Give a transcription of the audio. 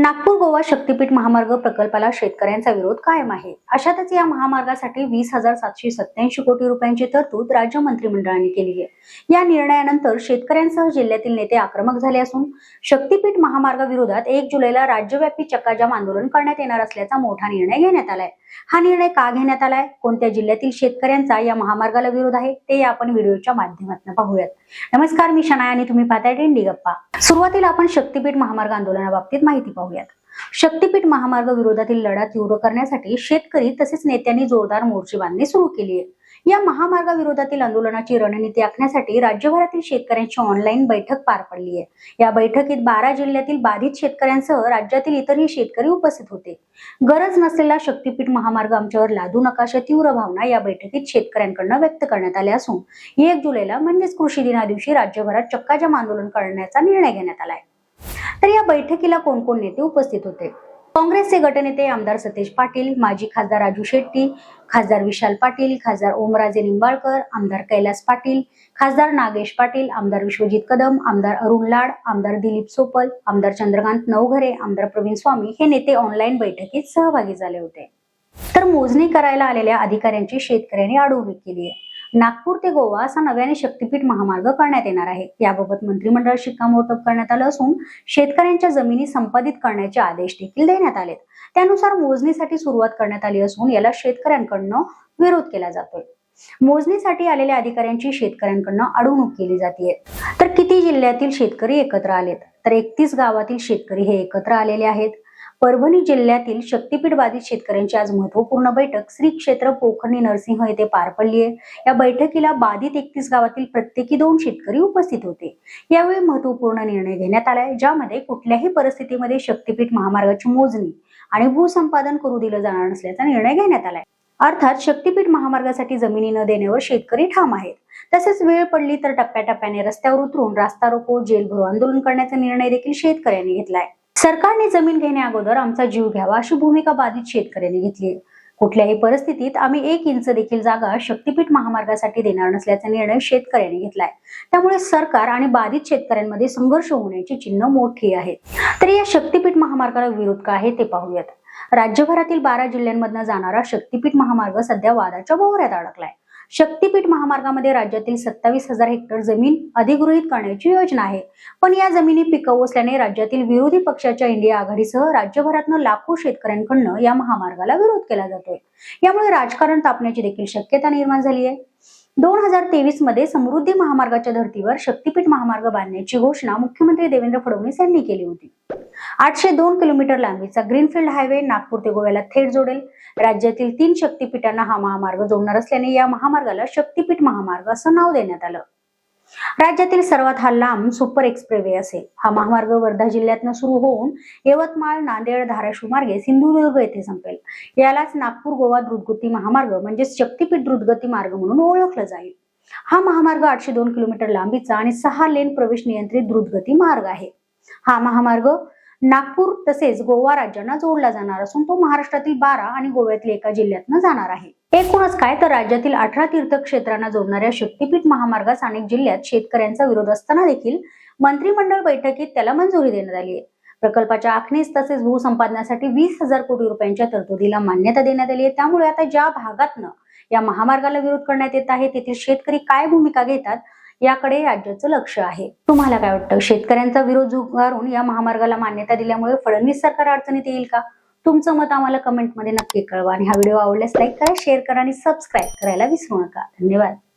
नागपूर गोवा शक्तीपीठ महामार्ग प्रकल्पाला शेतकऱ्यांचा विरोध कायम आहे. अशातच या महामार्गासाठी वीस हजार सातशे सत्याऐंशी कोटी रुपयांची तरतूद राज्य मंत्रिमंडळाने केली आहे. या निर्णयानंतर शेतकऱ्यांसह जिल्ह्यातील नेते आक्रमक झाले असून शक्तीपीठ महामार्गाविरोधात एक जुलैला राज्यव्यापी चक्काजाम आंदोलन करण्यात येणार असल्याचा मोठा निर्णय घेण्यात आलाय. हा निर्णय का घेण्यात आलाय? कोणत्या जिल्ह्यातील शेतकऱ्यांचा या महामार्गाला विरोध आहे? ते आपण व्हिडिओच्या माध्यमातून पाहूयात. नमस्कार मी शनाय आणि तुम्ही पाहताय डेंडी गप्पा. सुरुवातीला आपण शक्तीपीठ महामार्ग आंदोलनाबाबतीत माहिती पाहूयात. शक्तीपीठ महामार्ग विरोधातील लढा तीव्र करण्यासाठी शेतकरी तसेच नेत्यांनी जोरदार मोर्चेबांधणी सुरू केली आहे या महामार्गाविरोधातील आंदोलनाची रणनीती आखण्यासाठी राज्यभरातील शेतकऱ्यांची ऑनलाईन बैठक पार पडली आहे. या बैठकीत बारा जिल्ह्यातील बाधित शेतकऱ्यांसह राज्यातील इतरही शेतकरी उपस्थित होते. गरज नसलेला शक्तीपीठ महामार्ग आमच्यावर लादू नका अशा तीव्र भावना या बैठकीत शेतकऱ्यांकडून व्यक्त करण्यात आल्या असून एक जुलैला म्हणजेच कृषी दिना दिवशी राज्यभरात चक्काजाम आंदोलन करण्याचा निर्णय घेण्यात आलाय. तर या बैठकीला कोण कोण नेते उपस्थित होते? काँग्रेसचे गटनेते आमदार सतेज पाटील माजी खासदार राजू शेट्टी खासदार विशाल पाटील खासदार ओमराजे निंबाळकर आमदार कैलास पाटील खासदार नागेश पाटील आमदार विश्वजित कदम आमदार अरुण लाड आमदार दिलीप सोपल आमदार चंद्रकांत नवघरे आमदार प्रवीण स्वामी हे नेते ऑनलाईन बैठकीत सहभागी झाले होते. तर मोजणी करायला आलेल्या अधिकाऱ्यांची शेतकऱ्यांनी अडवणूक केली आहे. नागपूर ते गोवा असा नव्याने शक्तीपीठ महामार्ग करण्यात येणार आहे. याबाबत मंत्रिमंडळ शिक्कामोर्तब करण्यात आलं असून शेतकऱ्यांच्या जमिनी संपादित करण्याचे आदेश देखील देण्यात आलेत. त्यानुसार मोजणीसाठी सुरुवात करण्यात आली असून याला शेतकऱ्यांकडनं विरोध केला जातोय. मोजणीसाठी आलेल्या अधिकाऱ्यांची शेतकऱ्यांकडनं अडवणूक केली जाते तर किती जिल्ह्यातील शेतकरी एकत्र आलेत? तर एकतीस गावातील शेतकरी हे एकत्र आलेले आहेत. परभणी जिल्ह्यातील शक्तीपीठ बाधित शेतकऱ्यांची आज महत्त्वपूर्ण बैठक श्री क्षेत्र पोखर्णी नरसिंह येथे पार पडली आहे. या बैठकीला बाधित एकतीस गावातील प्रत्येकी दोन शेतकरी उपस्थित होते. यावेळी महत्त्वपूर्ण निर्णय घेण्यात आलाय ज्यामध्ये कुठल्याही परिस्थितीमध्ये शक्तीपीठ महामार्गाची मोजणी आणि भूसंपादन करू दिलं जाणार नसल्याचा निर्णय घेण्यात आलाय अर्थात शक्तीपीठ महामार्गासाठी जमिनी न देण्यावर शेतकरी ठाम आहेत. तसेच वेळ पडली तर टप्प्याटप्प्याने रस्त्यावर उतरून रास्ता रोको जेल भरो आंदोलन करण्याचा निर्णय देखील शेतकऱ्यांनी घेतलाय सरकारने जमीन घेण्याअगोदर आमचा जीव घ्यावा अशी भूमिका बाधित शेतकऱ्यांनी घेतली कुठल्याही परिस्थितीत आम्ही एक इंच देखील जागा शक्तीपीठ महामार्गासाठी देणार नसल्याचा निर्णय शेतकऱ्यांनी घेतलाय. त्यामुळे सरकार आणि बाधित शेतकऱ्यांमध्ये संघर्ष होण्याची चिन्ह मोठी आहेत तर या शक्तीपीठ महामार्गाला विरोध का आहे ते पाहूयात. राज्यभरातील बारा जिल्ह्यांमधनं जाणारा शक्तीपीठ महामार्ग सध्या वादाच्या भोवऱ्यात अडकलाय. शक्तीपीठ महामार्गामध्ये राज्यातील सत्तावीस हजार हेक्टर जमीन अधिगृहित करण्याची योजना आहे. पण या जमिनी पिकवू असल्याने राज्यातील विरोधी पक्षाच्या इंडिया आघाडीसह राज्यभरातनं लाखो शेतकऱ्यांकडनं या महामार्गाला विरोध केला जातोय. यामुळे राजकारण तापण्याची देखील शक्यता निर्माण झाली आहे. दोन हजार तेवीसमध्ये समृद्धी महामार्गाच्या धर्तीवर शक्तीपीठ महामार्ग बांधण्याची घोषणा मुख्यमंत्री देवेंद्र फडणवीस यांनी केली होती. आठशे दोन किलोमीटर लांबीचा ग्रीनफील्ड हायवे नागपूर ते गोव्याला थेट जोडेल. राज्यातील तीन शक्तीपीठांना हा महामार्ग जोडणार असल्याने या महामार्गाला शक्तीपीठ महामार्ग असं नाव देण्यात आलं. राज्यातील सर्वात हा लांब सुपर एक्सप्रेवे असेल. हा महामार्ग वर्धा जिल्ह्यातनं सुरू होऊन यवतमाळ नांदेड धाराशिव मार्गे सिंधुदुर्ग येथे संपेल. यालाच नागपूर गोवा द्रुतगती महामार्ग म्हणजे शक्तीपीठ द्रुतगती मार्ग म्हणून ओळखलं जाईल. हा महामार्ग आठशे दोन किलोमीटर लांबीचा आणि सहा लेन प्रवेश नियंत्रित द्रुतगती मार्ग आहे. हा महामार्ग नागपूर तसेच गोवा राज्यांना जोडला जाणार असून तो महाराष्ट्रातील बारा आणि गोव्यातील एका जिल्ह्यातनं जाणार आहे. एकूणच काय तर राज्यातील अठरा तीर्थक्षेत्रांना जोडणाऱ्या शक्तीपीठ महामार्गास अनेक जिल्ह्यात शेतकऱ्यांचा विरोध असताना देखील मंत्रिमंडळ बैठकीत त्याला मंजुरी देण्यात आली आहे. प्रकल्पाच्या आखणीस तसेच भूसंपादनासाठी वीस हजार कोटी रुपयांच्या तरतुदीला मान्यता देण्यात आली आहे. त्यामुळे आता ज्या भागातनं या महामार्गाला विरोध करण्यात येत आहे तेथील शेतकरी काय भूमिका घेतात याकडे राज्याचं लक्ष आहे. तुम्हाला काय वाटतं? शेतकऱ्यांचा विरोध झुगारून या महामार्गाला मान्यता दिल्यामुळे फडणवीस सरकार अडचणीत येईल का? तुमचं मत आम्हाला कमेंटमध्ये नक्की कळवा आणि हा व्हिडिओ आवडल्यास लाईक करा शेअर करा आणि सबस्क्राईब करायला विसरू नका. धन्यवाद.